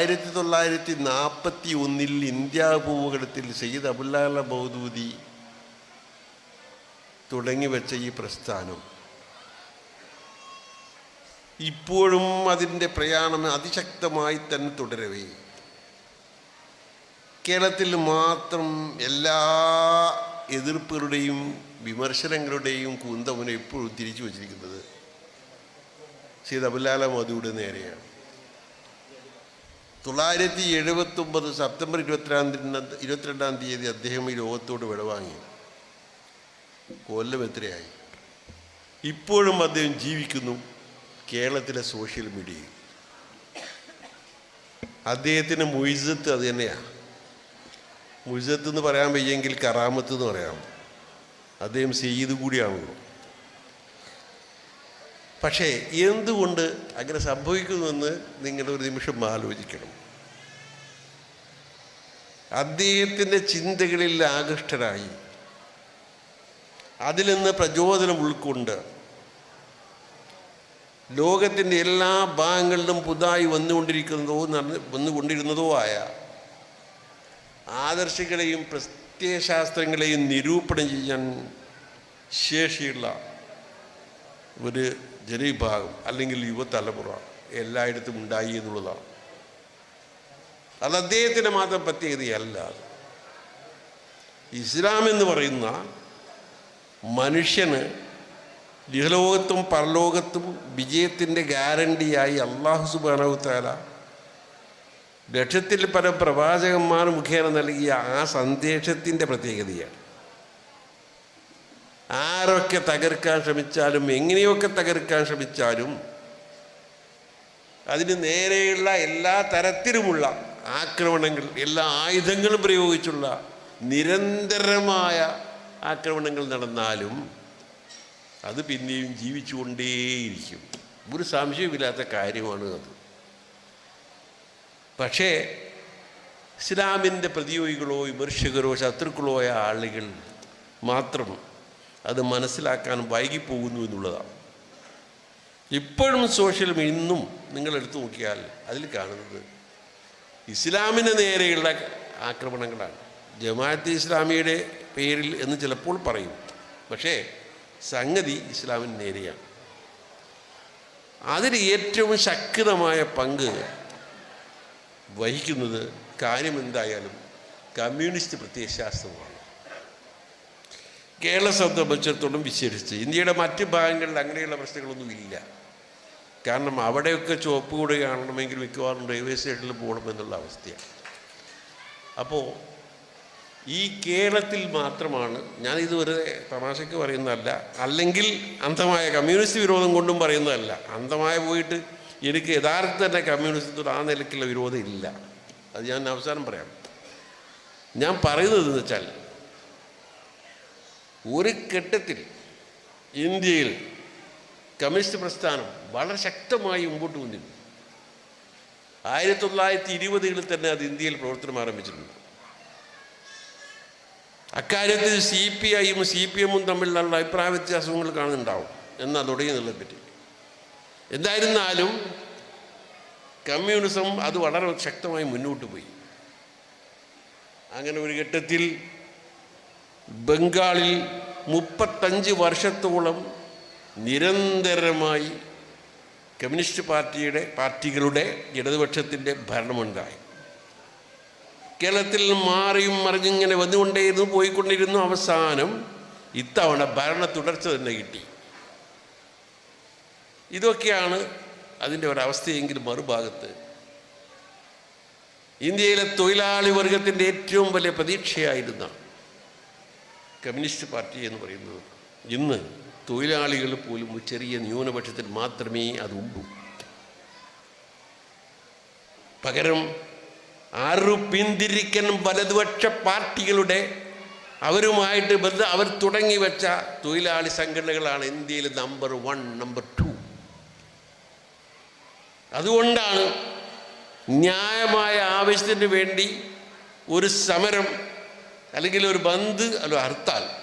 ആയിരത്തി തൊള്ളായിരത്തി നാൽപ്പത്തി ഒന്നിൽ ഇന്ത്യ ഭൂപകടത്തിൽ സയ്യിദ് അബുല്ലാല ബൗദൂദി തുടങ്ങി വെച്ച ഈ പ്രസ്ഥാനം. ഇപ്പോഴും അതിന്റെ പ്രയാണം അതിശക്തമായി തന്നെ തുടരവേ. കേരളത്തിൽ മാത്രം എല്ലാ എതിർപ്പുകളുടെയും വിമർശനങ്ങളുടെയും കുന്തമുന എപ്പോഴും തിരിച്ചു വച്ചിരിക്കുന്നത് സീത് അബുലാല മധുവിടെ നേരെയാണ്. തൊള്ളായിരത്തി എഴുപത്തൊമ്പത് സെപ്റ്റംബർ ഇരുപത്തിരണ്ടാം ഇരുപത്തിരണ്ടാം തീയതി അദ്ദേഹം ഈ ലോകത്തോട് വിടവാങ്ങി. കൊല്ലം എത്രയായി? ഇപ്പോഴും അദ്ദേഹം ജീവിക്കുന്നു കേരളത്തിലെ സോഷ്യൽ മീഡിയയിൽ. അദ്ദേഹത്തിന് മൊയ്സത്ത് അത് തന്നെയാണ് മുഴ്സത്ത് എന്ന് പറയാൻ വയ്യെങ്കിൽ കറാമത്ത് എന്ന് പറയാം. അദ്ദേഹം സെയ്ത് കൂടിയാണല്ലോ. പക്ഷേ എന്തുകൊണ്ട് അങ്ങനെ സംഭവിക്കുന്നുവെന്ന് നിങ്ങൾ ഒരു നിമിഷം ആലോചിക്കണം. അദ്ദേഹത്തിന്റെ ചിന്തകളിൽ ആകൃഷ്ടരായി. അതിൽ നിന്ന് പ്രചോദനം ഉൾക്കൊണ്ട് ലോകത്തിന്റെ എല്ലാ ഭാഗങ്ങളിലും പുതുതായി വന്നുകൊണ്ടിരിക്കുന്നതോ വന്നുകൊണ്ടിരുന്നതോ ആയ ആദർശങ്ങളെയും പ്രത്യയശാസ്ത്രങ്ങളെയും നിരൂപണം ചെയ്യാൻ ശേഷിയുള്ള ഒരു ജനവിഭാഗം അല്ലെങ്കിൽ യുവതലമുറ എല്ലായിടത്തും ഉണ്ടായി എന്നുള്ളതാണ് അത് അദ്ദേഹത്തിന്റെ മാത്രം പ്രത്യേകതയല്ല. ഇസ്ലാം എന്ന് പറയുന്ന മനുഷ്യന് ഇഹലോകത്തും പരലോകത്തും വിജയത്തിന്റെ ഗ്യാരണ്ടിയായി അള്ളാഹു സുബാനവുത്താല ലക്ഷത്തിൽ പല പ്രവാചകന്മാർ മുഖേന നൽകിയ ആ സന്ദേശത്തിന്റെ പ്രത്യേകതയാണ് ആരൊക്കെ തകർക്കാൻ ശ്രമിച്ചാലും എങ്ങനെയൊക്കെ തകർക്കാൻ ശ്രമിച്ചാലും അതിന് നേരെയുള്ള എല്ലാ തരത്തിലുമുള്ള ആക്രമണങ്ങൾ എല്ലാ ആയുധങ്ങളും പ്രയോഗിച്ചുള്ള നിരന്തരമായ ആക്രമണങ്ങൾ നടന്നാലും അത് പിന്നെയും ജീവിച്ചുകൊണ്ടേയിരിക്കും. ഒരു സംശയമില്ലാത്ത കാര്യമാണ് അത്. പക്ഷേ ഇസ്ലാമിന്റെ പ്രതിയോഗികളോ വിമർശകരോ ശത്രുക്കളോ ആയ ആളുകൾ മാത്രം അത് മനസ്സിലാക്കാൻ വൈകിപ്പോകുന്നു എന്നുള്ളതാണ്. ഇപ്പോഴും സോഷ്യൽ മീഡിയ ഇന്നും നിങ്ങൾ എടുത്തു നോക്കിയാൽ അതിൽ കാണുന്നത് ഇസ്ലാമിന് നേരെയുള്ള ആക്രമണങ്ങളാണ്. ജമാഅത്ത് ഇസ്ലാമിയുടെ പേരിൽ എന്ന് ചിലപ്പോൾ പറയും. പക്ഷേ സംഗതി ഇസ്ലാമിന് നേരെയാണ്. അതിൽ ഏറ്റവും ശക്തമായ പങ്ക് വഹിക്കുന്നത് കാര്യം എന്തായാലും കമ്മ്യൂണിസ്റ്റ് പ്രത്യയശാസ്ത്രമാണ്. കേരള സംബന്ധിച്ചിടത്തോളം വിശേഷിച്ച് ഇന്ത്യയുടെ മറ്റ് ഭാഗങ്ങളിൽ അങ്ങനെയുള്ള പ്രശ്നങ്ങളൊന്നും ഇല്ല. കാരണം അവിടെയൊക്കെ ചുവപ്പ് കൂടെ കാണണമെങ്കിൽ മിക്കവാറും റെയിൽവേ സ്റ്റേഷനിൽ പോകണമെന്നുള്ള അവസ്ഥയാണ്. അപ്പോൾ ഈ കേരളത്തിൽ മാത്രമാണ് ഇതുവരെ വെറുതെ തമാശയ്ക്ക് പറയുന്നതല്ല അല്ലെങ്കിൽ അന്ധമായ കമ്മ്യൂണിസ്റ്റ് വിരോധം കൊണ്ടും പറയുന്നതല്ല. അന്ധമായ പോയിട്ട് എനിക്ക് യഥാർത്ഥ തന്നെ കമ്മ്യൂണിസത്തോട് ആ നിലയ്ക്കുള്ള വിരോധം ഇല്ല. അത് ഞാൻ അവസാനം പറയാം. ഞാൻ പറയുന്നത് എന്ന് വെച്ചാൽ ഒരു ഘട്ടത്തിൽ ഇന്ത്യയിൽ കമ്മ്യൂണിസ്റ്റ് പ്രസ്ഥാനം വളരെ ശക്തമായി മുമ്പോട്ട് വന്നിരുന്നു. ആയിരത്തി തൊള്ളായിരത്തി ഇരുപതുകളിൽ തന്നെ അത് ഇന്ത്യയിൽ പ്രവർത്തനം ആരംഭിച്ചിട്ടുണ്ട് അക്കാര്യത്തിൽ സി പി ഐയും സി പി എമ്മും തമ്മിലുള്ള അഭിപ്രായ വ്യത്യാസങ്ങൾ കാണുന്നുണ്ടാവും എന്നാ തുടങ്ങിയതിനെ പറ്റി. എന്തായിരുന്നാലും കമ്മ്യൂണിസം അത് വളരെ ശക്തമായി മുന്നോട്ട് പോയി. അങ്ങനെ ഒരു ഘട്ടത്തിൽ ബംഗാളിൽ മുപ്പത്തഞ്ച് വർഷത്തോളം നിരന്തരമായി കമ്മ്യൂണിസ്റ്റ് പാർട്ടിയുടെ പാർട്ടികളുടെ ഇടതുപക്ഷത്തിന്റെ ഭരണമുണ്ടായി. കേരളത്തിൽ മാറിയും മറിഞ്ഞിങ്ങനെ വന്നുകൊണ്ടേയിരുന്നു പോയിക്കൊണ്ടിരുന്നു. അവസാനം ഇത്തവണ ഭരണ തുടർച്ച തന്നെ കിട്ടി. ഇതൊക്കെയാണ് അതിന്റെ ഒരവസ്ഥയെങ്കിൽ മറുഭാഗത്ത്. ഇന്ത്യയിലെ തൊഴിലാളി വർഗത്തിന്റെ ഏറ്റവും വലിയ പ്രതീക്ഷയായിരുന്ന കമ്മ്യൂണിസ്റ്റ് പാർട്ടി എന്ന് പറയുന്നത് ഇന്ന് തൊഴിലാളികൾ പോലും ഒരു ചെറിയ ന്യൂനപക്ഷത്തിൽ മാത്രമേ അതുള്ളൂ പകരം ആറു പിന്തിരിക്കൻ വലതുപക്ഷ പാർട്ടികളുടെ അവരുമായിട്ട് ബന്ധ അവർ തുടങ്ങി വെച്ച തൊഴിലാളി സംഘടനകളാണ് ഇന്ത്യയിൽ നമ്പർ വൺ നമ്പർ ടു അതുകൊണ്ടാണ് ന്യായമായ ആവശ്യത്തിന് വേണ്ടി ഒരു സമരം അല്ലെങ്കിൽ ഒരു ബന്ദ് അല്ല ഹർത്താൽ.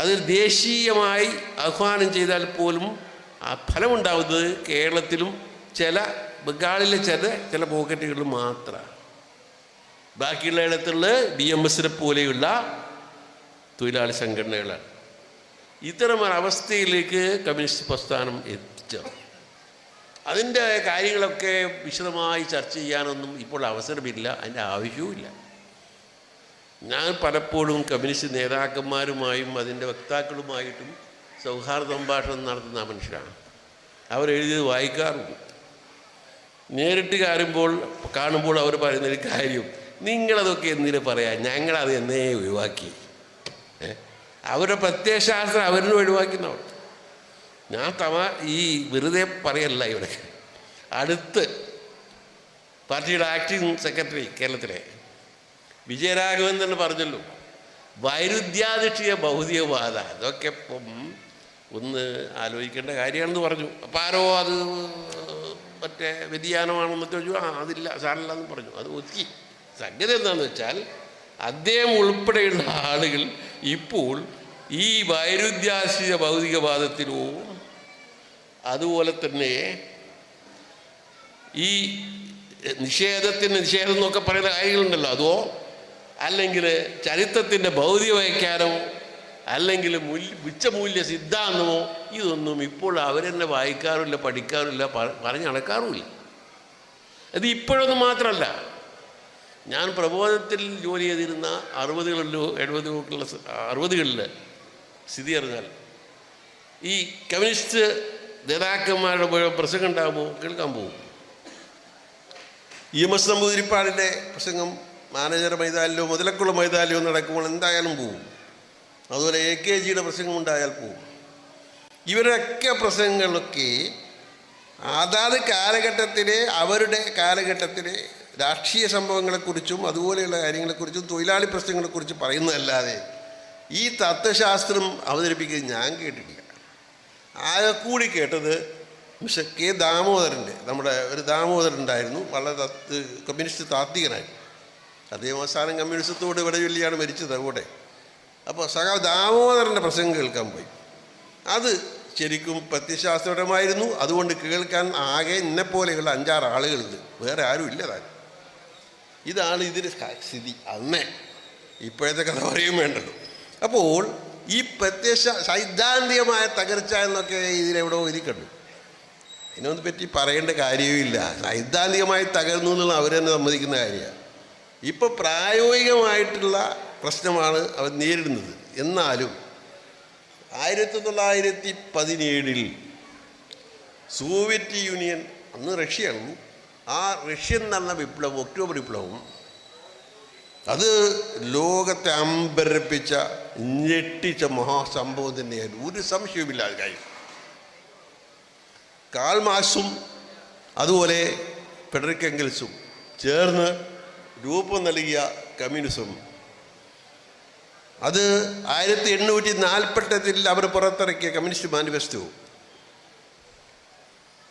അത് ദേശീയമായി ആഹ്വാനം ചെയ്താൽ പോലും ആ ഫലമുണ്ടാവുന്നത് കേരളത്തിലും ചില ബംഗാളിലെ ചില ചില പോക്കറ്റുകളിൽ മാത്രമാണ്. ബാക്കിയുള്ള ഇടത്തുള്ള ബി എം എസിനെ പോലെയുള്ള തൊഴിലാളി സംഘടനകളാണ്. ഇത്തരം അവസ്ഥയിലേക്ക് കമ്മ്യൂണിസ്റ്റ് പ്രസ്ഥാനം എത്തിച്ചേർന്നു അതിന്റെ കാര്യങ്ങളൊക്കെ വിശദമായി ചർച്ച ചെയ്യാനൊന്നും ഇപ്പോൾ അവസരമില്ല അതിന്റെ ആവശ്യവുമില്ല. ഞാൻ പലപ്പോഴും കമ്മ്യൂണിസ്റ്റ് നേതാക്കന്മാരുമായും അതിന്റെ വക്താക്കളുമായിട്ടും സൗഹാർദ്ദ സംഭാഷണം നടത്തുന്ന മനുഷ്യരാണ്. അവരെഴുതിയത് വായിക്കാറുണ്ട്. നേരിട്ട് കാണുമ്പോൾ കാണുമ്പോൾ അവർ പറയുന്നൊരു കാര്യം നിങ്ങളതൊക്കെ എന്തിനു പറയാം? ഞങ്ങളത് എന്നേ ഒഴിവാക്കി? അവരുടെ പ്രത്യയശാസ്ത്രം അവരിനും ഒഴിവാക്കുന്നവർ ഞാൻ തവ ഈ വെറുതെ പറയല്ല ഇവിടെ. അടുത്ത് പാർട്ടിയുടെ ആക്ടിംഗ് സെക്രട്ടറി കേരളത്തിലെ. വിജയരാഘവൻ തന്നെ പറഞ്ഞല്ലോ വൈരുദ്ധ്യാധിഷ്ഠിയ ഭൗതികവാദ അതൊക്കെ ഇപ്പം ഒന്ന് ആലോചിക്കേണ്ട കാര്യമാണെന്ന് പറഞ്ഞു. അപ്പം ആരോ അത് മറ്റേ വ്യതിയാനമാണെന്ന് ചോദിച്ചു ആ അതില്ല സാറില്ല എന്ന് പറഞ്ഞു. അത് ഒതുക്കി. സംഗതി എന്താണെന്ന് വെച്ചാൽ അദ്ദേഹം ഉൾപ്പെടെയുള്ള ആളുകൾ ഇപ്പോൾ ഈ വൈരുദ്ധ്യാശ്രിത ഭൗതികവാദത്തിലോ അതുപോലെ തന്നെ ഈ നിഷേധത്തിന് നിഷേധം എന്നൊക്കെ പറയുന്ന കാര്യങ്ങളുണ്ടല്ലോ. അതോ അല്ലെങ്കിൽ ചരിത്രത്തിന്റെ ഭൗതിക വ്യാഖ്യാനമോ അല്ലെങ്കിൽ മൂല്യ ഉച്ചമൂല്യ സിദ്ധാന്തമോ ഇതൊന്നും ഇപ്പോൾ അവരെന്നെ വായിക്കാറില്ല പഠിക്കാറില്ല പറഞ്ഞു നടക്കാറുമില്ല. അത് ഇപ്പോഴൊന്നും മാത്രമല്ല. ഞാൻ പ്രബോധത്തിൽ ജോലി ചെയ്തിരുന്ന അറുപതുകളിലോ എഴുപതുകളിലുള്ള അറുപതുകളിൽ സ്ഥിതി അറിഞ്ഞാൽ ഈ കമ്മ്യൂണിസ്റ്റ് നേതാക്കന്മാരുടെ പ്രസംഗം ഉണ്ടാകുമ്പോൾ കേൾക്കാൻ പോകും. ഇ എം എസ് നമ്പൂതിരിപ്പാടിന്റെ പ്രസംഗം മാനേജർ മൈതാനിലോ മുതലക്കുള്ള മൈതാനിലോ നടക്കുമ്പോൾ എന്തായാലും പോവും. അതുപോലെ എ കെ ജിയുടെ പ്രസംഗം ഉണ്ടായാൽ പോവും. ഇവരൊക്കെ പ്രസംഗങ്ങളൊക്കെ അതാത് കാലഘട്ടത്തിലെ അവരുടെ കാലഘട്ടത്തിലെ രാഷ്ട്രീയ സംഭവങ്ങളെക്കുറിച്ചും അതുപോലെയുള്ള കാര്യങ്ങളെക്കുറിച്ചും തൊഴിലാളി പ്രശ്നങ്ങളെക്കുറിച്ച് പറയുന്നതല്ലാതെ ഈ തത്വശാസ്ത്രം അവതരിപ്പിക്കുന്നത് ഞാൻ കേട്ടിട്ടില്ല. ആകെ കൂടി കേട്ടത് മിസ്റ്റർ കെ ദാമോദരന്റെ നമ്മുടെ ഒരു ദാമോദരൻ ഉണ്ടായിരുന്നു. വളരെ തത്ത് കമ്മ്യൂണിസ്റ്റ് താത്വികനായിരുന്നു. അദ്ദേഹം അവസാനം കമ്മ്യൂണിസത്തോട് ഇവിടെ ചൊല്ലിയാണ് മരിച്ചത് അവിടെ അപ്പോൾ സഹാ ദാമോദരന്റെ പ്രസംഗം കേൾക്കാൻ പോയി. അത് ശരിക്കും പ്രത്യശാസ്ത്രപരമായിരുന്നു അതുകൊണ്ട് കേൾക്കാൻ ആകെ ഇന്നെപ്പോലെയുള്ള അഞ്ചാറ് ആളുകളുണ്ട്. വേറെ ആരും ഇല്ല താൻ. ഇതാണ് ഇതിന് സ്ഥിതി. അന്നേ ഇപ്പോഴത്തെ കഥ പറയും വേണ്ടല്ലോ. അപ്പോൾ ഈ പ്രത്യക്ഷ സൈദ്ധാന്തികമായ തകർച്ച എന്നൊക്കെ ഇതിലെവിടോ ഇരിക്കണ്ടു. അതിനൊന്നും പറ്റി പറയേണ്ട കാര്യവുമില്ല സൈദ്ധാന്തികമായി തകർന്നു എന്നുള്ള അവർ തന്നെ സമ്മതിക്കുന്ന കാര്യമാണ്. ഇപ്പോൾ പ്രായോഗികമായിട്ടുള്ള പ്രശ്നമാണ് അവർ നേരിടുന്നത്. എന്നാലും ആയിരത്തി തൊള്ളായിരത്തി പതിനേഴിൽ സോവിയറ്റ് യൂണിയൻ അന്ന് റഷ്യയാണ് ആ റഷ്യൻ നടന്ന വിപ്ലവം ഒക്ടോബർ വിപ്ലവം അത് ലോകത്തെ അമ്പരപ്പിച്ച ഞെട്ടിച്ച മഹാസംഭവം തന്നെയായിരുന്നു. ഒരു സംശയവുമില്ല അത് കാര്യം. കാൾമാസും അതുപോലെ ഫെഡറിക് എംഗൽസും ചേർന്ന് രൂപം നൽകിയ കമ്മ്യൂണിസം. അത് ആയിരത്തി എണ്ണൂറ്റി നാൽപ്പത്തെട്ടിൽ അവർ പുറത്തിറക്കിയ കമ്മ്യൂണിസ്റ്റ് മാനിഫെസ്റ്റോ.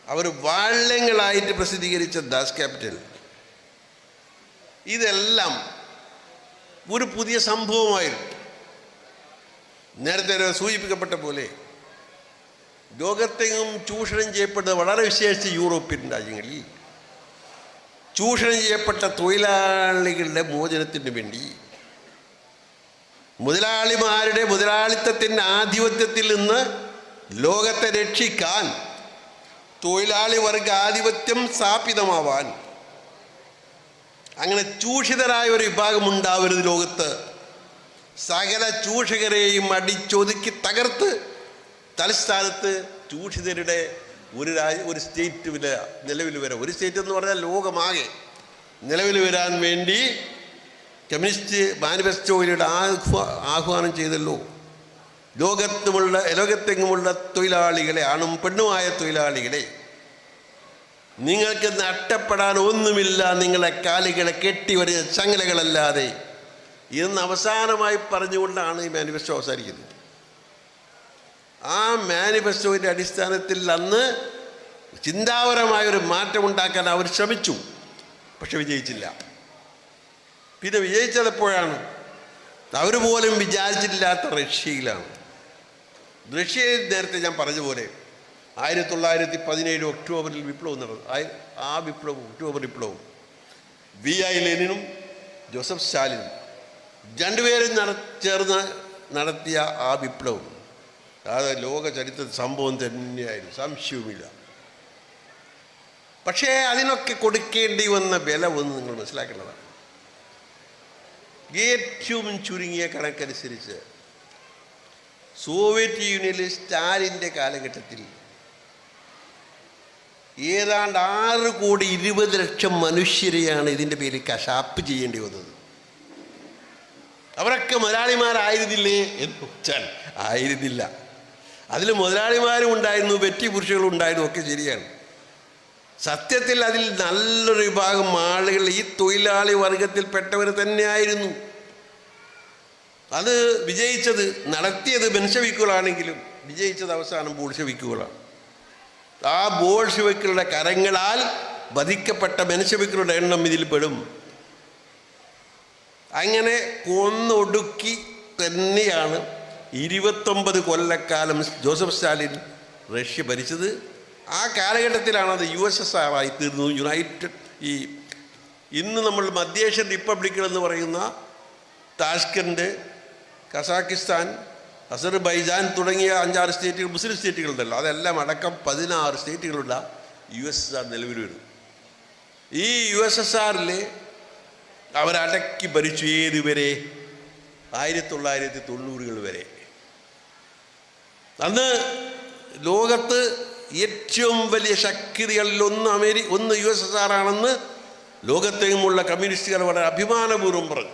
അവർ വാള്യങ്ങളായിട്ട് പ്രസിദ്ധീകരിച്ച ദാസ് ക്യാപിറ്റൽ. ഇതെല്ലാം ഒരു പുതിയ സംഭവമായിരുന്നു. നേരത്തെ സൂചിപ്പിക്കപ്പെട്ട പോലെ ലോകത്തെങ്ങും ചൂഷണം ചെയ്യപ്പെട്ട വളരെ വിശേഷിച്ച് യൂറോപ്യൻ രാജ്യങ്ങളിൽ. ചൂഷണം ചെയ്യപ്പെട്ട തൊഴിലാളികളുടെ മോചനത്തിന് വേണ്ടി മുതലാളിമാരുടെ മുതലാളിത്തത്തിന്റെ ആധിപത്യത്തിൽ നിന്ന് ലോകത്തെ രക്ഷിക്കാൻ തൊഴിലാളി വർഗ ആധിപത്യം സ്ഥാപിതമാവാൻ അങ്ങനെ ചൂഷിതരായ ഒരു വിഭാഗം ഉണ്ടാവരുത് ലോകത്ത്. സകല ചൂഷകരെയും അടിച്ചൊതുക്കി തകർത്ത് തലസ്ഥാനത്ത് ചൂഷിതരുടെ ഒരു രാജ്യ ഒരു സ്റ്റേറ്റ് വില നിലവിൽ വരാം ഒരു സ്റ്റേറ്റ് എന്ന് പറഞ്ഞാൽ ലോകമാകെ. നിലവിൽ വരാൻ വേണ്ടി കമ്മ്യൂണിസ്റ്റ് മാനിഫെസ്റ്റോയിലൂടെ ആഹ്വാ ആഹ്വാനം ചെയ്തല്ലോ. ലോകത്തുമുള്ള ലോകത്തെങ്ങുമുള്ള തൊഴിലാളികളെ ആണും പെണ്ണുമായ തൊഴിലാളികളെ നിങ്ങൾക്ക് നഷ്ടപ്പെടാൻ ഒന്നുമില്ല നിങ്ങളെ കാലുകളെ കെട്ടിവരുന്ന ചങ്ങലകളല്ലാതെ. ഇന്ന് അവസാനമായി പറഞ്ഞുകൊണ്ടാണ് ഈ മാനിഫെസ്റ്റോ അവസാനിക്കുന്നത്. ആ മാനിഫെസ്റ്റോവിന്റെ അടിസ്ഥാനത്തിൽ അന്ന് ചിന്താപരമായ ഒരു മാറ്റമുണ്ടാക്കാൻ അവർ ശ്രമിച്ചു. പക്ഷെ വിജയിച്ചില്ല. പിന്നെ വിജയിച്ചത് എപ്പോഴാണ് അവർ പോലും വിചാരിച്ചിട്ടില്ലാത്ത റഷ്യയിലാണ്. റഷ്യയിൽ നേരത്തെ ഞാൻ പറഞ്ഞ പോലെ ആയിരത്തി തൊള്ളായിരത്തി പതിനേഴ് ഒക്ടോബറിൽ വിപ്ലവം നടന്നു ആ വിപ്ലവം ഒക്ടോബർ വിപ്ലവം. വി ഐ ലെനിനും ജോസഫ് സ്റ്റാലിനും രണ്ടുപേരും നട ചേർന്ന് നടത്തിയ ആ വിപ്ലവം. അത് ലോക ചരിത്ര സംഭവം തന്നെയായിരുന്നു. സംശയവുമില്ല. പക്ഷേ അതിനൊക്കെ കൊടുക്കേണ്ടി വന്ന വില ഒന്ന് നിങ്ങൾ മനസ്സിലാക്കേണ്ടതാണ്. ഏറ്റവും ചുരുങ്ങിയ കണക്കനുസരിച്ച് സോവിയറ്റ് യൂണിയനിൽ സ്റ്റാലിന്റെ കാലഘട്ടത്തിൽ ഏതാണ്ട് ആറ് കോടി ഇരുപത് ലക്ഷം മനുഷ്യരെയാണ് ഇതിന്റെ പേരിൽ കശാപ്പ് ചെയ്യേണ്ടി വന്നത്. അവരൊക്കെ മുതലാളിമാരായിരുന്നില്ലേ എന്ന് വെച്ചാൽ ആയിരുന്നില്ല. അതിൽ മുതലാളിമാരും ഉണ്ടായിരുന്നു വെറ്റി പുരുഷകളും ഉണ്ടായിരുന്നു ഒക്കെ ശരിയാണ്. സത്യത്തിൽ അതിൽ നല്ലൊരു വിഭാഗം ആളുകൾ ഈ തൊഴിലാളി വർഗത്തിൽപ്പെട്ടവർ തന്നെയായിരുന്നു. അത് വിജയിച്ചത് നടത്തിയത് ബെൻഷവിക്കുകളാണെങ്കിലും വിജയിച്ചത് അവസാനം ബോൾഷവിക്കുകളാണ്. ആ ബോൾഷവിക്കുകളുടെ കരങ്ങളാൽ വധിക്കപ്പെട്ട ബെൻഷവിക്കുകളുടെ എണ്ണം ഇതിൽ പെടും. അങ്ങനെ കൊന്നൊടുക്കി തന്നെയാണ് ഇരുപത്തൊമ്പത് കൊല്ലക്കാലം ജോസഫ് സ്റ്റാലിൻ റഷ്യ ഭരിച്ചത്. ആ കാലഘട്ടത്തിലാണ് അത് യു എസ് എസ് ആർ ആയി തീർന്നത് യുണൈറ്റഡ് ഈ ഇന്ന് നമ്മൾ മധ്യേഷ്യൻ റിപ്പബ്ലിക്കുകൾ എന്ന് പറയുന്ന താഷ്കൻഡ് കസാക്കിസ്ഥാൻ അസർബൈജാൻ തുടങ്ങിയ അഞ്ചാറ് സ്റ്റേറ്റുകൾ മുസ്ലിം സ്റ്റേറ്റുകളുണ്ടല്ലോ. അതെല്ലാം അടക്കം പതിനാറ് സ്റ്റേറ്റുകളുള്ള യു എസ് എസ് ആർ നിലവിൽ വരും ഈ യു എസ് എസ് ആറിൽ അവരടക്കി ഭരിച്ചു ഏതുവരെ? ആയിരത്തി തൊള്ളായിരത്തി തൊണ്ണൂറുകൾ വരെ. അന്ന് ലോകത്ത് ഏറ്റവും വലിയ ശക്തികളിൽ ഒന്ന് അമേരി ഒന്ന് യു എസ് എസ് ആർ ആണെന്ന് ലോകത്തെയുമുള്ള കമ്മ്യൂണിസ്റ്റുകൾ വളരെ അഭിമാനപൂർവം പറഞ്ഞു.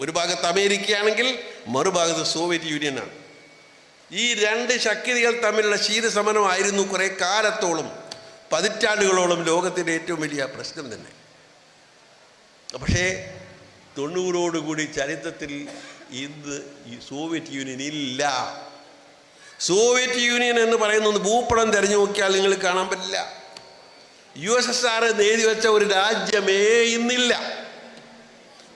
ഒരു ഭാഗത്ത് അമേരിക്കയാണെങ്കിൽ മറുഭാഗത്ത് സോവിയറ്റ് യൂണിയനാണ്. ഈ രണ്ട് ശക്തികൾ തമ്മിലുള്ള ശീതസമനമായിരുന്നു കുറേ കാലത്തോളം പതിറ്റാണ്ടുകളോളം ലോകത്തിന്റെ ഏറ്റവും വലിയ പ്രശ്നം തന്നെ. പക്ഷേ തൊണ്ണൂറോടുകൂടി ചരിത്രത്തിൽ ഇന്ന് ഈ സോവിയറ്റ് യൂണിയൻ ഇല്ല. സോവിയറ്റ് യൂണിയൻ എന്ന് പറയുന്നത് ഭൂപടം തിരഞ്ഞു നോക്കിയാൽ നിങ്ങൾ കാണാൻ പറ്റില്ല. യു എസ് എസ് ആർ നേടി വെച്ച ഒരു രാജ്യമേ ഇന്നില്ല.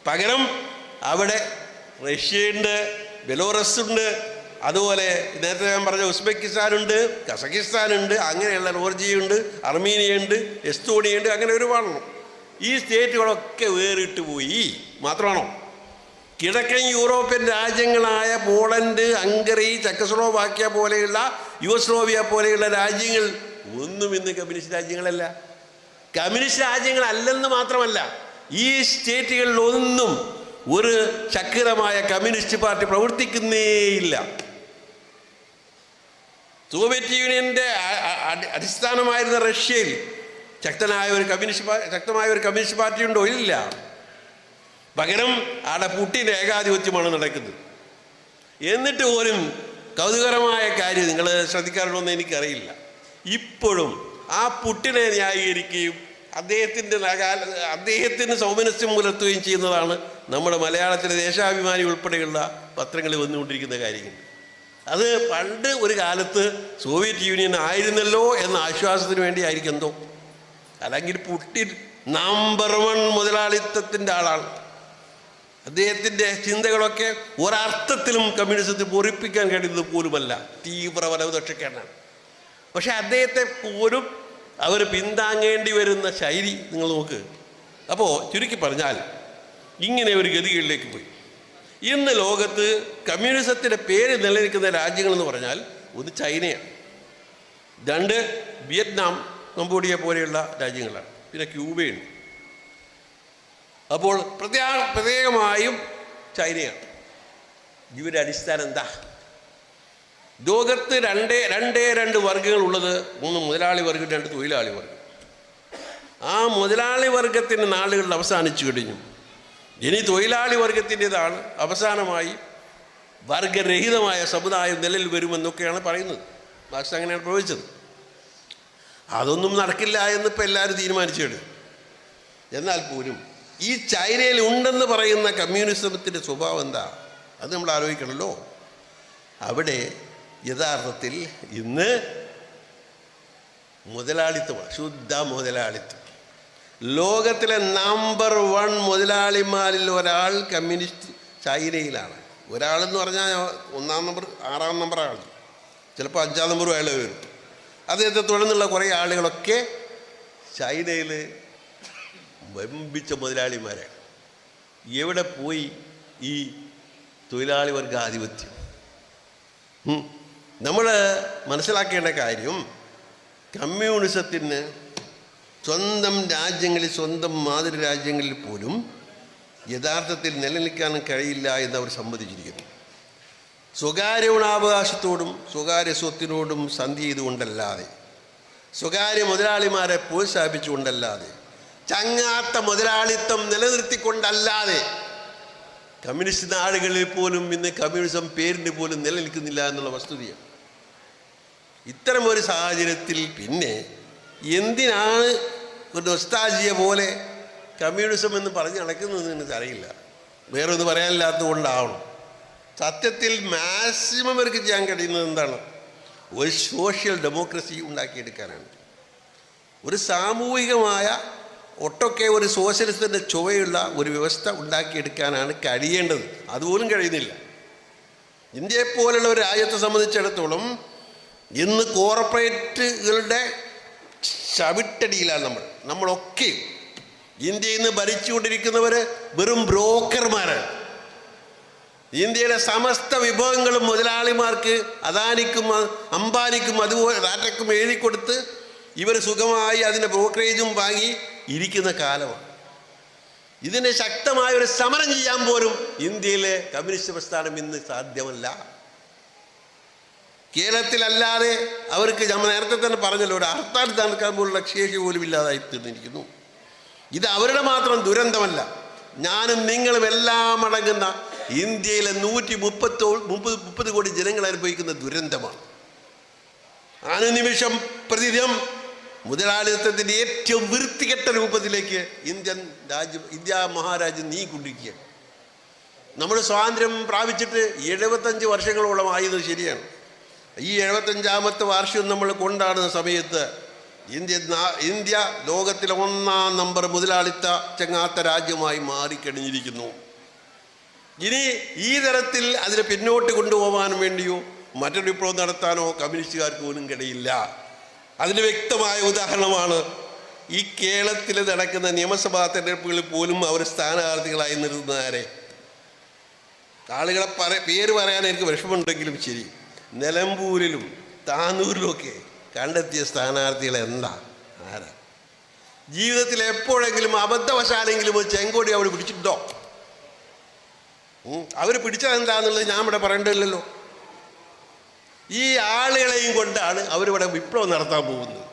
പകരം അവിടെ റഷ്യയുണ്ട് ബെലോറസ് ഉണ്ട് അതുപോലെ നേരത്തെ ഞാൻ പറഞ്ഞ ഉസ്ബെക്കിസ്ഥാനുണ്ട് കസക്കിസ്ഥാനുണ്ട് അങ്ങനെയുള്ള റോർജിയുണ്ട് അർമീനിയുണ്ട് എസ്തോണിയുണ്ട് അങ്ങനെ ഒരുപാടെണ്ണം ഈ സ്റ്റേറ്റുകളൊക്കെ വേറിട്ട് പോയി. മാത്രമാണോ? കിഴക്കൻ യൂറോപ്യൻ രാജ്യങ്ങളായ പോളണ്ട് ഹംഗറി ചെക്കസ്ലോവാക്യ പോലെയുള്ള യുഗസ്ലോവിയ പോലെയുള്ള രാജ്യങ്ങൾ ഒന്നും ഇന്ന് കമ്മ്യൂണിസ്റ്റ് രാജ്യങ്ങളല്ല. കമ്മ്യൂണിസ്റ്റ് രാജ്യങ്ങളല്ലെന്ന് മാത്രമല്ല ഈ സ്റ്റേറ്റുകളിലൊന്നും ഒരു ശക്തമായ കമ്മ്യൂണിസ്റ്റ് പാർട്ടി പ്രവർത്തിക്കുന്നേയില്ല സോവിയറ്റ് യൂണിയന്റെ അടിസ്ഥാനമായിരുന്ന റഷ്യയിൽ ശക്തനായ ഒരു കമ്മ്യൂണിസ്റ്റ് ശക്തമായ ഒരു കമ്മ്യൂണിസ്റ്റ് പാർട്ടി ഉണ്ടോ ഇല്ല. പകരം ആടെ പുട്ടിന്റെ ഏകാധിപത്യമാണ് നടക്കുന്നത്. എന്നിട്ട് പോലും കൗതുകരമായ കാര്യം നിങ്ങൾ ശ്രദ്ധിക്കാറുണ്ടോ എന്ന് എനിക്കറിയില്ല. ഇപ്പോഴും ആ പുട്ടിനെ ന്യായീകരിക്കുകയും അദ്ദേഹത്തിന്റെ അദ്ദേഹത്തിന് സൗമനസ്യം പുലർത്തുകയും ചെയ്യുന്നതാണ് നമ്മുടെ മലയാളത്തിലെ ദേശാഭിമാനി ഉൾപ്പെടെയുള്ള പത്രങ്ങളിൽ വന്നുകൊണ്ടിരിക്കുന്ന കാര്യങ്ങൾ. അത് പണ്ട് ഒരു കാലത്ത് സോവിയറ്റ് യൂണിയൻ ആയിരുന്നല്ലോ എന്ന ആശ്വാസത്തിന് വേണ്ടി ആയിരിക്കും എന്തോ. അല്ലെങ്കിൽ പുട്ടി നമ്പർ വൺ മുതലാളിത്തത്തിന്റെ ആളാണ്. അദ്ദേഹത്തിന്റെ ചിന്തകളൊക്കെ ഒരർത്ഥത്തിലും കമ്മ്യൂണിസത്തിൽ പൊറിപ്പിക്കാൻ കഴിയുന്നത് പോലുമല്ല. തീവ്ര വലതുപക്ഷക്കാരനാണ്. പക്ഷേ അദ്ദേഹത്തെ പോലും അവർ പിന്താങ്ങേണ്ടി വരുന്ന ശൈലി നിങ്ങൾ നോക്ക്. അപ്പോൾ ചുരുക്കി പറഞ്ഞാൽ ഇങ്ങനെ ഒരു ഗതികളിലേക്ക് പോയി. ഇന്ന് ലോകത്ത് കമ്മ്യൂണിസത്തിന്റെ പേര് നിലനിൽക്കുന്ന രാജ്യങ്ങളെന്ന് പറഞ്ഞാൽ ഒന്ന് ചൈനയാണ്. രണ്ട് വിയറ്റ്നാം കംബോഡിയ പോലെയുള്ള രാജ്യങ്ങളാണ്. പിന്നെ ക്യൂബയുണ്ട്. അപ്പോൾ പ്രത്യേക പ്രത്യേകമായും ചൈനയാണ്. ഇവരുടെ അടിസ്ഥാനം എന്താ? ലോകത്ത് രണ്ടേ രണ്ടേ രണ്ട് വർഗങ്ങൾ ഉള്ളത്. മൂന്ന് മുതലാളി വർഗം രണ്ട് തൊഴിലാളി വർഗം ആ മുതലാളി വർഗത്തിന്റെ നാളുകളിൽ അവസാനിച്ചു കഴിഞ്ഞു. ഇനി തൊഴിലാളി വർഗത്തിന്റെതാണ് അവസാനമായി വർഗരഹിതമായ സമുദായം നിലയിൽ വരുമെന്നൊക്കെയാണ് പറയുന്നത്. മാർക്സ് അങ്ങനെയാണ് പ്രവചിച്ചത്. അതൊന്നും നടക്കില്ല എന്നിപ്പോൾ എല്ലാവരും തീരുമാനിച്ചു എന്നാൽ പോലും ഈ ചൈനയിൽ ഉണ്ടെന്ന് പറയുന്ന കമ്മ്യൂണിസത്തിന്റെ സ്വഭാവം എന്താ? അത് നമ്മൾ ആലോചിക്കണമല്ലോ. അവിടെ യഥാർത്ഥത്തിൽ ഇന്ന് മുതലാളിത്തമാണ് ശുദ്ധ മുതലാളിത്തം. ലോകത്തിലെ നമ്പർ വൺ മുതലാളിമാരിൽ ഒരാൾ കമ്മ്യൂണിസ്റ്റ് ചൈനയിലാണ്. ഒരാളെന്ന് പറഞ്ഞാൽ ഒന്നാം നമ്പർ ആറാം നമ്പർ ആൾ ചിലപ്പോൾ അഞ്ചാം നമ്പറും അയാൾ വരും. അദ്ദേഹത്തെ തുടർന്നുള്ള കുറേ ആളുകളൊക്കെ ചൈനയിൽ വമ്പിച്ച മുതലാളിമാരെ. എവിടെ പോയി ഈ തൊഴിലാളി വർഗ ആധിപത്യം നമ്മൾ മനസ്സിലാക്കേണ്ട കാര്യം കമ്മ്യൂണിസത്തിന് സ്വന്തം രാജ്യങ്ങളിൽ സ്വന്തം മാതൃ രാജ്യങ്ങളിൽ പോലും യഥാർത്ഥത്തിൽ നിലനിൽക്കാൻ കഴിയില്ല എന്ന് അവർ സമ്മതിച്ചിരിക്കുന്നു. സ്വകാര്യ ഗുണാവകാശത്തോടും സ്വകാര്യ സ്വത്തിനോടും സന്ധി ചെയ്തുകൊണ്ടല്ലാതെ സ്വകാര്യ മുതലാളിമാരെ പ്രോത്സാഹിപ്പിച്ചുകൊണ്ടല്ലാതെ ചങ്ങാത്ത മുതലാളിത്തം നിലനിർത്തിക്കൊണ്ടല്ലാതെ കമ്മ്യൂണിസ്റ്റ് നാടുകളിൽ പോലും ഇന്ന് കമ്മ്യൂണിസം പേരിന് പോലും നിലനിൽക്കുന്നില്ല എന്നുള്ള വസ്തുതയാണ്. ഇത്തരം ഒരു സാഹചര്യത്തിൽ പിന്നെ എന്തിനാണ് ഒരു നൊസ്റ്റാജിയ പോലെ കമ്മ്യൂണിസം എന്ന് പറഞ്ഞ് നടക്കുന്നതെന്ന് എനിക്ക് അറിയില്ല. വേറെ ഒന്നും പറയാനില്ലാത്തത് കൊണ്ടാവണം സത്യത്തിൽ മാക്സിമം അവർക്ക് ചെയ്യാൻ കഴിയുന്നത് എന്താണ്? ഒരു സോഷ്യൽ ഡെമോക്രസി ഉണ്ടാക്കിയെടുക്കാനാണ്. ഒരു സാമൂഹികമായ ഒട്ടൊക്കെ ഒരു സോഷ്യലിസത്തിന്റെ ചുവയുള്ള ഒരു വ്യവസ്ഥ ഉണ്ടാക്കിയെടുക്കാനാണ് കഴിയേണ്ടത്. അതുപോലും കഴിയുന്നില്ല. ഇന്ത്യയെപ്പോലുള്ള ഒരു രാജ്യത്തെ സംബന്ധിച്ചിടത്തോളം ഇന്ന് കോർപ്പറേറ്റുകളുടെ ചവിട്ടടിയിലാണ് നമ്മൾ. നമ്മളൊക്കെ ഇന്ത്യയിൽ നിന്ന് ഭരിച്ചുകൊണ്ടിരിക്കുന്നവർ വെറും ബ്രോക്കർമാരാണ്. ഇന്ത്യയിലെ സമസ്ത വിഭവങ്ങളും മുതലാളിമാർക്ക് അദാനിക്കും അംബാനിക്കും അതുപോലെ ടാറ്റയ്ക്കും എഴുതി കൊടുത്ത് ഇവർ സുഖമായി അതിന്റെ ബ്രോക്കറേജും വാങ്ങി ഇരിക്കുന്ന കാലമാണ്. ഇതിനെ ശക്തമായ ഒരു സമരം ചെയ്യാൻ പോലും ഇന്ത്യയിലെ കമ്മ്യൂണിസ്റ്റ് പ്രസ്ഥാനം ഇന്ന് സാധ്യമല്ല. കേരളത്തിലല്ലാതെ അവർക്ക് നമ്മൾ നേരത്തെ തന്നെ പറഞ്ഞല്ലോ ഒരു ഹർത്താൽ നടക്കാൻ പോലുള്ള ശേഷി പോലും ഇല്ലാതായി തീർന്നിരിക്കുന്നു. ഇത് അവരുടെ മാത്രം ദുരന്തമല്ല. ഞാനും നിങ്ങളും എല്ലാം അടങ്ങുന്ന ഇന്ത്യയിലെ നൂറ്റി മുപ്പത്തോ മുപ്പത് മുപ്പത് കോടി ജനങ്ങൾ അനുഭവിക്കുന്ന ദുരന്തമാണ്. അനുനിമിഷം പ്രതിദിനം മുതലാളിത്തത്തിന്റെ ഏറ്റവും വൃത്തികെട്ട രൂപത്തിലേക്ക് ഇന്ത്യൻ രാജ്യം ഇന്ത്യ മഹാരാജ്യം നീങ്ങിക്കൊണ്ടിരിക്കുകയാണ്. നമ്മൾ സ്വാതന്ത്ര്യം പ്രാപിച്ചിട്ട് എഴുപത്തഞ്ച് വർഷങ്ങളോളം ആയത് ശരിയാണ്. ഈ എഴുപത്തഞ്ചാമത്തെ വാർഷികം നമ്മൾ കൊണ്ടാടുന്ന സമയത്ത് ഇന്ത്യ ഇന്ത്യ ലോകത്തിലെ ഒന്നാം നമ്പർ മുതലാളിത്ത ചങ്ങാത്ത രാജ്യമായി മാറിക്കഴിഞ്ഞിരിക്കുന്നു. ഇനി ഈ തരത്തിൽ അതിനെ പിന്നോട്ട് കൊണ്ടുപോകാൻ വേണ്ടിയോ മറ്റൊരു വിപ്ലവം നടത്താനോ കമ്മ്യൂണിസ്റ്റുകാർക്ക് പോലും കഴിയില്ല അതിന് വ്യക്തമായ ഉദാഹരണമാണ് ഈ കേരളത്തിൽ നടക്കുന്ന നിയമസഭാ തെരഞ്ഞെടുപ്പുകളിൽ പോലും അവർ സ്ഥാനാർത്ഥികളായി നിർത്തുന്നതാരെ ആളുകളെ പറ പേര് പറയാൻ എനിക്ക് വിഷമമുണ്ടെങ്കിലും ശരി. നിലമ്പൂരിലും താനൂരിലുമൊക്കെ കണ്ടെത്തിയ സ്ഥാനാർത്ഥികൾ എന്താ? ആരാ? ജീവിതത്തിൽ എപ്പോഴെങ്കിലും അബദ്ധവശാലെങ്കിലും ഒരു ചെങ്കോടി അവർ പിടിച്ചിട്ടുണ്ടോ? അവർ പിടിച്ചത് എന്താന്നുള്ളത് ഞാൻ ഇവിടെ പറയേണ്ടതില്ലല്ലോ. ഈ ആളുകളെയും കൊണ്ടാണ് അവരിവിടെ വിപ്ലവം നടത്താൻ പോകുന്നത്.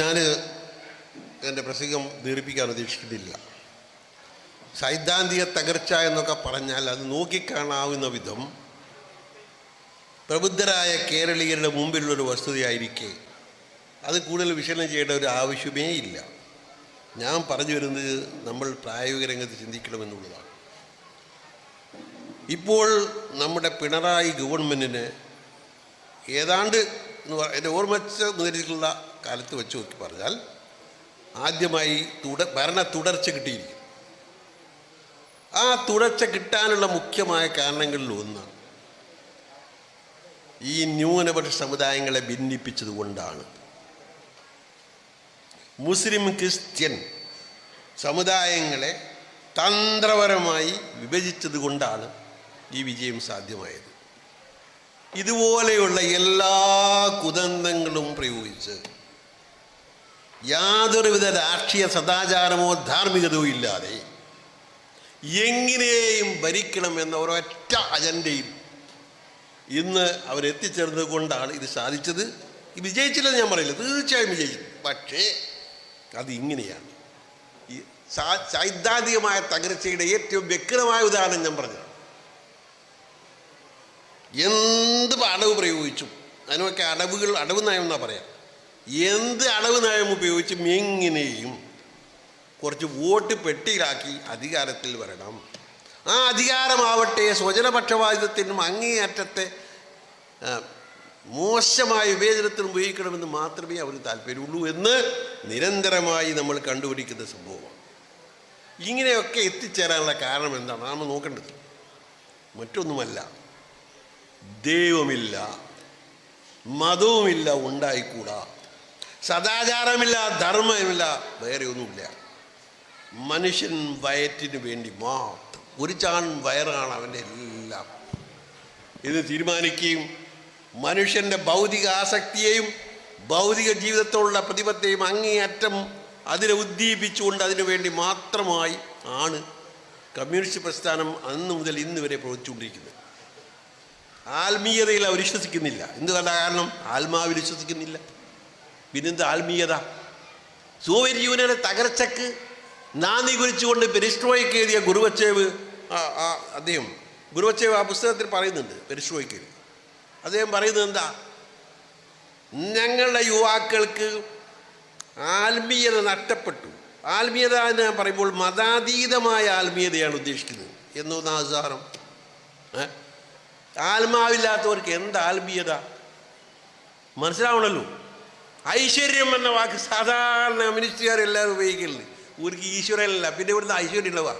ഞാൻ എന്റെ പ്രസംഗം ദീർഘിപ്പിക്കാൻ ഉദ്ദേശിക്കുന്നില്ല സൈദ്ധാന്തിക തകർച്ച എന്നൊക്കെ പറഞ്ഞാൽ അത് നോക്കിക്കാണാവുന്ന വിധം പ്രബുദ്ധരായ കേരളീയരുടെ മുമ്പിലുള്ളൊരു വസ്തുതയായിരിക്കെ. അത് കൂടുതൽ വിശകലനം ചെയ്യേണ്ട ഒരു ആവശ്യമേ ഇല്ല. ഞാൻ പറഞ്ഞു വരുന്നത് നമ്മൾ പ്രായോഗിക രംഗത്ത് ചിന്തിക്കണമെന്നുള്ളതാണ്. ഇപ്പോൾ നമ്മുടെ പിണറായി ഗവൺമെന്റിന് ഏതാണ്ട് എന്ന് എന്റെ ഓർമ്മച്ച മുതലുള്ള കാലത്ത് വെച്ച് നോക്കി പറഞ്ഞാൽ ആദ്യമായി തുട ഭരണ തുടർച്ച കിട്ടിയിരിക്കും ആ തുടർച്ച കിട്ടാനുള്ള മുഖ്യമായ കാരണങ്ങളിൽ ഒന്ന് ഈ ന്യൂനപക്ഷ സമുദായങ്ങളെ ഭിന്നിപ്പിച്ചതുകൊണ്ടാണ് മുസ്ലിം ക്രിസ്ത്യൻ സമുദായങ്ങളെ തന്ത്രപരമായി വിഭജിച്ചത് കൊണ്ടാണ് ഈ വിജയം സാധ്യമായത്. ഇതുപോലെയുള്ള എല്ലാ കുതന്ത്രങ്ങളും പ്രയോഗിച്ച് യാതൊരുവിധ രാഷ്ട്രീയ സദാചാരമോ ധാർമ്മികതയോ ഇല്ലാതെ എങ്ങനെയും ഭരിക്കണം എന്ന ഒരൊറ്റ അജണ്ടയിൽ ഇന്ന് അവരെത്തിച്ചേർന്നത് കൊണ്ടാണ് ഇത് സാധിച്ചത്. വിജയിച്ചില്ലെന്ന് ഞാൻ പറയില്ല. തീർച്ചയായും വിജയിച്ചു. പക്ഷേ അത് ഇങ്ങനെയാണ്. ഈ സൈദ്ധാന്തികമായ തകർച്ചയുടെ ഏറ്റവും വ്യക്തമായ ഉദാഹരണം ഞാൻ പറഞ്ഞു എന്ത് അടവ് പ്രയോഗിച്ചു അതിനൊക്കെ അടവുകൾ അടവ് നയം എന്നാ പറയാം. എന്ത് അളവ് നയം ഉപയോഗിച്ച് എങ്ങനെയും കുറച്ച് വോട്ട് പെട്ടിയിലാക്കി അധികാരത്തിൽ വരണം. ആ അധികാരമാവട്ടെ സ്വജനപക്ഷപാതിത്വത്തിനും അങ്ങേയറ്റത്തെ മോശമായ വിവേചനത്തിന് ഉപയോഗിക്കണമെന്ന് മാത്രമേ അവർ താല്പര്യമുള്ളൂ എന്ന് നിരന്തരമായി നമ്മൾ കണ്ടുപിടിക്കുന്ന സംഭവമാണ്. ഇങ്ങനെയൊക്കെ എത്തിച്ചേരാനുള്ള കാരണം എന്താണ്? നമ്മൾ നോക്കേണ്ടത്. മറ്റൊന്നുമല്ല ദൈവമില്ല മതവുമില്ല ഉണ്ടായിക്കൂടാ. സദാചാരമില്ല ധർമ്മമില്ല വേറെ ഒന്നുമില്ല. മനുഷ്യൻ വയറ്റിന് വേണ്ടി മാത്രം ഒരു ചാൺ വയറാണ് അവന്റെ എല്ലാം. ഇത് തീരുമാനിക്കുകയും മനുഷ്യന്റെ ഭൗതിക ആസക്തിയെയും ഭൗതിക ജീവിതത്തോടുള്ള പ്രതിബദ്ധതയും അങ്ങേയറ്റം അതിനെ ഉദ്ദീപിച്ചുകൊണ്ട് അതിനു വേണ്ടി മാത്രമായി ആണ് കമ്മ്യൂണിസ്റ്റ് പ്രസ്ഥാനം അന്ന് മുതൽ ഇന്ന് വരെ പ്രവർത്തിച്ചുകൊണ്ടിരിക്കുന്നത്. ആത്മീയതയിൽ അവർ വിശ്വസിക്കുന്നില്ല എന്തുകൊണ്ടാ കാരണം? ആത്മാവിൽ വിശ്വസിക്കുന്നില്ല. പിന്നെന്ത് ആത്മീയത? സോവിയറ്റ് യൂണിയന്റെ തകർച്ചക്ക് നാന്ദി കുറിച്ചുകൊണ്ട് പെരിസ്ട്രോയ്ക്ക് എഴുതിയ ഗുരുവച്ചേവ് അദ്ദേഹം ഗുരുവച്ചേവ് ആ പുസ്തകത്തിൽ പറയുന്നുണ്ട് പെരിസ്ട്രോയ്ക്ക് അദ്ദേഹം പറയുന്നത് എന്താ? ഞങ്ങളുടെ യുവാക്കൾക്ക് ആത്മീയത നഷ്ടപ്പെട്ടു. ആത്മീയത എന്ന് പറയുമ്പോൾ മതാതീതമായ ആത്മീയതയാണ് ഉദ്ദേശിക്കുന്നത്. എന്നൊന്ന് ഏ? ആത്മാവില്ലാത്തവർക്ക് എന്ത് ആത്മീയത? മനസ്സിലാവണല്ലോ. ഐശ്വര്യം എന്ന വാക്ക് സാധാരണ കമ്മ്യൂണിസ്റ്റുകാർ എല്ലാവരും ഉപയോഗിക്കുന്നത് ഇവർക്ക് ഈശ്വരനല്ല പിന്നെ ഇവിടുന്ന് ഐശ്വര്യമുള്ളവ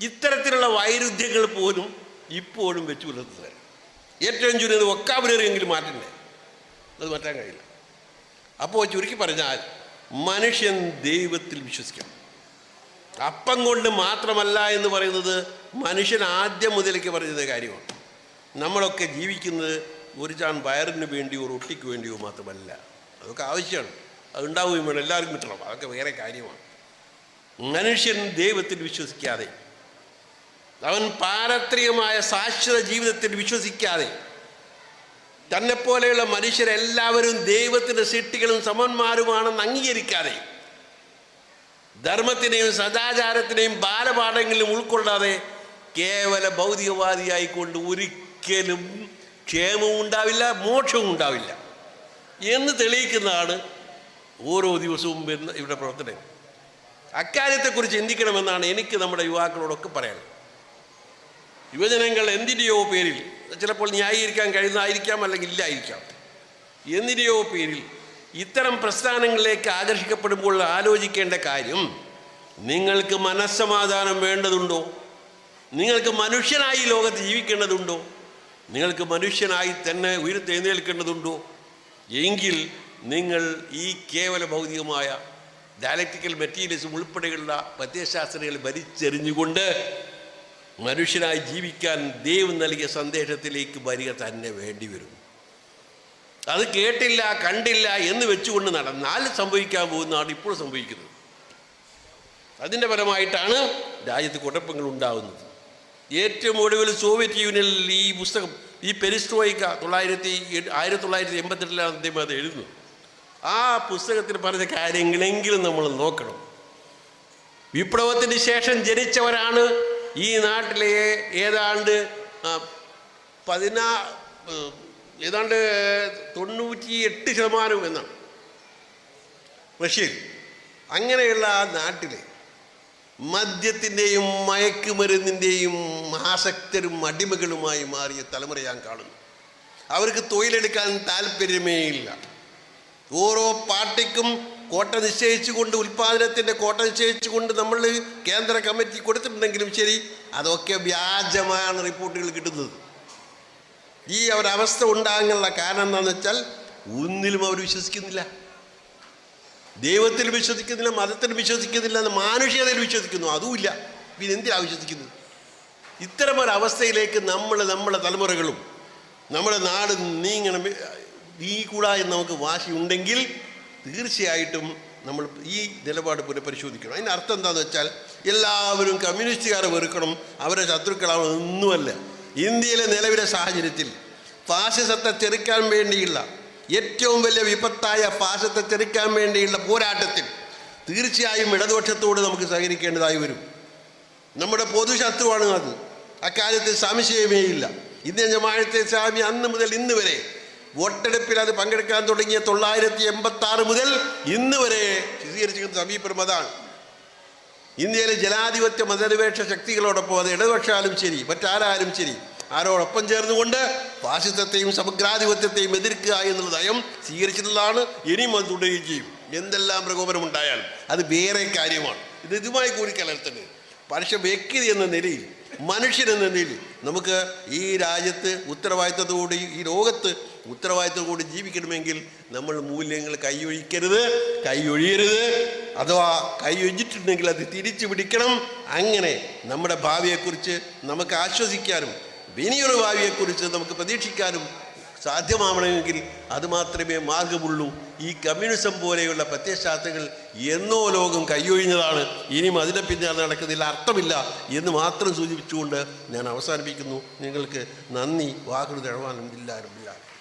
ഇത്തരത്തിലുള്ള വൈരുദ്ധ്യങ്ങൾ പോലും ഇപ്പോഴും വെച്ചു പുലർത്തുന്നത് ഏറ്റവും ചുരുങ്ങിയത് ഒക്കാബുലറിയെങ്കിലും മാറ്റണ്ടേ? അത് മാറ്റാൻ കഴിയില്ല. അപ്പോൾ ചുരുക്കി പറഞ്ഞാൽ മനുഷ്യൻ ദൈവത്തിൽ വിശ്വസിക്കണം. അപ്പം കൊണ്ട് മാത്രമല്ല എന്ന് പറയുന്നത് മനുഷ്യൻ ആദ്യം മുതലേക്ക് പറയുന്ന കാര്യമാണ്. നമ്മളൊക്കെ ജീവിക്കുന്നത് ഒരു ചാൺ വയറിന് വേണ്ടിയോ റൊട്ടിക്ക് വേണ്ടിയോ മാത്രമല്ല. അതൊക്കെ ആവശ്യമാണ്. അതുണ്ടാവുകയും വേണം എല്ലാവർക്കും കിട്ടണം. അതൊക്കെ വേറെ കാര്യമാണ്. മനുഷ്യൻ ദൈവത്തിൽ വിശ്വസിക്കാതെ അവൻ പാരത്രികമായ ശാശ്വത ജീവിതത്തിൽ വിശ്വസിക്കാതെ തന്നെപ്പോലെയുള്ള മനുഷ്യരെല്ലാവരും ദൈവത്തിന്റെ സൃഷ്ടികളും സമന്മാരുമാണെന്ന് അംഗീകരിക്കാതെ ധർമ്മത്തിനെയും സദാചാരത്തിനെയും ബാലപാഠങ്ങളിലും ഉൾക്കൊള്ളാതെ കേവല ഭൗതികവാദിയായിക്കൊണ്ട് ഒരിക്കലും ക്ഷേമവും ഉണ്ടാവില്ല മോക്ഷവും ഉണ്ടാവില്ല. എന്ന് തെളിയിക്കുന്നതാണ് ഓരോ ദിവസവും വരുന്ന ഇവിടെ പ്രവർത്തനം. അക്കാര്യത്തെക്കുറിച്ച് ചിന്തിക്കണമെന്നാണ് എനിക്ക് നമ്മുടെ യുവാക്കളോടൊക്കെ പറയാനുള്ളത്. യുവജനങ്ങൾ എന്തിന്റെയോ പേരിൽ ചിലപ്പോൾ ന്യായീകരിക്കാൻ കഴിയുന്നതായിരിക്കാം അല്ലെങ്കിൽ ഇല്ലായിരിക്കാം. എന്തിന്റെയോ പേരിൽ ഇത്തരം പ്രസ്ഥാനങ്ങളിലേക്ക് ആകർഷിക്കപ്പെടുമ്പോൾ ആലോചിക്കേണ്ട കാര്യം നിങ്ങൾക്ക് മനസ്സമാധാനം വേണ്ടതുണ്ടോ? നിങ്ങൾക്ക് മനുഷ്യനായി ലോകത്ത് ജീവിക്കേണ്ടതുണ്ടോ? നിങ്ങൾക്ക് മനുഷ്യനായി തന്നെ ഉയർത്തെഴുന്നേൽക്കേണ്ടതുണ്ടോ? എങ്കിൽ നിങ്ങൾ ഈ കേവല ഭൗതികമായ ഡയലക്റ്റിക്കൽ മെറ്റീരിയൽസും ഉൾപ്പെടെയുള്ള പ്രത്യശാസ്ത്രങ്ങൾ വലിച്ചെറിഞ്ഞുകൊണ്ട് മനുഷ്യനായി ജീവിക്കാൻ ദൈവം നൽകിയ സന്ദേശത്തിലേക്ക് വരിക തന്നെ വേണ്ടി വരും. അത് കേട്ടില്ല കണ്ടില്ല എന്ന് വെച്ചുകൊണ്ട് നടന്നാൽ സംഭവിക്കാൻ പോകുന്നതാണ് ഇപ്പോൾ സംഭവിക്കുന്നത്. അതിന്റെ ഫലമായിട്ടാണ് രാജ്യത്ത് കുഴപ്പങ്ങൾ ഉണ്ടാകുന്നത്. ഏറ്റവും ഒടുവിൽ സോവിയറ്റ് യൂണിയനിൽ ഈ പുസ്തകം ഈ പെരിസ്ട്രോയിക്ക തൊള്ളായിരത്തി ആയിരത്തി തൊള്ളായിരത്തി എൺപത്തെട്ടിലാണ് അദ്ദേഹം അത് എഴുതുന്നു ആ പുസ്തകത്തിൽ പറഞ്ഞ കാര്യങ്ങളെങ്കിലും നമ്മൾ നോക്കണം. വിപ്ലവത്തിന് ശേഷം ജനിച്ചവരാണ് ഈ നാട്ടിലെ ഏതാണ്ട് പതിനാ ഏതാണ്ട് തൊണ്ണൂറ്റി എട്ട് ശതമാനവും എന്നാണ് റഷ്യയിൽ. അങ്ങനെയുള്ള ആ നാട്ടിലെ മദ്യത്തിന്റെയും മയക്കുമരുന്നിന്റെയും ആസക്തരും അടിമകളുമായി മാറിയ തലമുറ ഞാൻ കാണുന്നു. അവർക്ക് തൊഴിലെടുക്കാൻ താല്പര്യമേ ഇല്ല. ഓരോ പാർട്ടിക്കും കോട്ട നിശ്ചയിച്ചുകൊണ്ട് ഉൽപ്പാദനത്തിന്റെ കോട്ട നിശ്ചയിച്ചുകൊണ്ട് നമ്മൾ കേന്ദ്ര കമ്മിറ്റി കൊടുത്തിട്ടുണ്ടെങ്കിലും ശരി അതൊക്കെ വ്യാജമാണ് റിപ്പോർട്ടുകൾ കിട്ടുന്നത്. ഈ ഒരവസ്ഥ ഉണ്ടാകാനുള്ള കാരണം എന്താണെന്ന് വെച്ചാൽ ഒന്നിലും അവർ വിശ്വസിക്കുന്നില്ല. ദൈവത്തിൽ വിശ്വസിക്കുന്നില്ല മതത്തിൽ വിശ്വസിക്കുന്നില്ല എന്ന് മാനുഷികതയിൽ വിശ്വസിക്കുന്നു. അതുമില്ല. പിന്നെ എന്തിനാണ് വിശ്വസിക്കുന്നത്? ഇത്തരം ഒരു അവസ്ഥയിലേക്ക് നമ്മൾ നമ്മുടെ തലമുറകളും നമ്മുടെ നാട് നീങ്ങണം നീക്കൂടാ എന്ന് നമുക്ക് വാശി ഉണ്ടെങ്കിൽ തീർച്ചയായിട്ടും നമ്മൾ ഈ നിലപാട് പുനഃപരിശോധിക്കണം. അതിന്റെ അർത്ഥം എന്താണെന്ന് വെച്ചാൽ എല്ലാവരും കമ്മ്യൂണിസ്റ്റുകാരെ വെറുക്കണം. അവരെ ശത്രുക്കളാവണം ഒന്നുമല്ല ഇന്ത്യയിലെ നിലവിലെ സാഹചര്യത്തിൽ ഫാസിസത്തെ ചെറുക്കാൻ വേണ്ടിയുള്ള ഏറ്റവും വലിയ വിപത്തായ പാശത്തെ ചെറുക്കാൻ വേണ്ടിയുള്ള പോരാട്ടത്തിൽ തീർച്ചയായും ഇടതുപക്ഷത്തോട് നമുക്ക് സഹകരിക്കേണ്ടതായി വരും. നമ്മുടെ പൊതുശത്രുവാണ് അത്. അക്കാര്യത്തിൽ സംശയമേ ഇല്ല. ഇന്ത്യൻ ജമാഅത്തെ സ്വാമി അന്ന് മുതൽ ഇന്ന് വരെ വോട്ടെടുപ്പിൽ അത് പങ്കെടുക്കാൻ തുടങ്ങിയ തൊള്ളായിരത്തി എൺപത്തി ആറ് മുതൽ ഇന്ന് വരെ സ്വീകരിച്ചിരിക്കുന്ന സമീപനം അതാണ്. ഇന്ത്യയിലെ ജനാധിപത്യ മതനിരപേക്ഷ ശക്തികളോടൊപ്പം അത് ഇടതുപക്ഷാലും ശരി മറ്റാരും ശരി. ആരോടൊപ്പം ചേർന്നുകൊണ്ട് ഫാസിസത്തെയും സമഗ്രാധിപത്യത്തെയും എതിർക്കുക എന്നുള്ള നയം സ്വീകരിച്ചിട്ടുള്ളതാണ് ഇനിയും അത് തുടരുകയും ചെയ്യും. എന്തെല്ലാം പ്രകോപനമുണ്ടായാലും അത് വേറെ കാര്യമാണ്. ഇത് ഇതുമായി കൂടി കൂടിക്കലർത്തരുത് പക്ഷെ വ്യക്തി എന്ന നിലയിൽ മനുഷ്യനെന്ന നിലയിൽ നമുക്ക് ഈ രാജ്യത്ത് ഉത്തരവാദിത്തത്തോടെ ഈ ലോകത്ത് ഉത്തരവാദിത്തത്തോടെ ജീവിക്കണമെങ്കിൽ നമ്മൾ മൂല്യങ്ങൾ കൈയൊഴിക്കരുത് കൈയൊഴിയരുത്. അഥവാ കൈയൊഴിച്ചിട്ടുണ്ടെങ്കിൽ അത് തിരിച്ചു പിടിക്കണം അങ്ങനെ നമ്മുടെ ഭാവിയെക്കുറിച്ച് നമുക്ക് ആശ്വസിക്കാനും ഇനിയൊരു ഭാവിയെക്കുറിച്ച് നമുക്ക് പ്രതീക്ഷിക്കാനും സാധ്യമാവണമെങ്കിൽ അത് മാത്രമേ മാർഗമുള്ളൂ. ഈ കമ്മ്യൂണിസം പോലെയുള്ള പ്രത്യയശാസ്ത്രങ്ങൾ എന്നോ ലോകം കൈയൊഴിഞ്ഞതാണ്. ഇനിയും അതിനെ പിന്നാലെ നടക്കുന്നതിൽ അർത്ഥമില്ല എന്ന് മാത്രം സൂചിപ്പിച്ചുകൊണ്ട് ഞാൻ അവസാനിപ്പിക്കുന്നു. നിങ്ങൾക്ക് നന്ദി. വാക്കുകൾ തഴവാനും ഇല്ലാരും ഇല്ല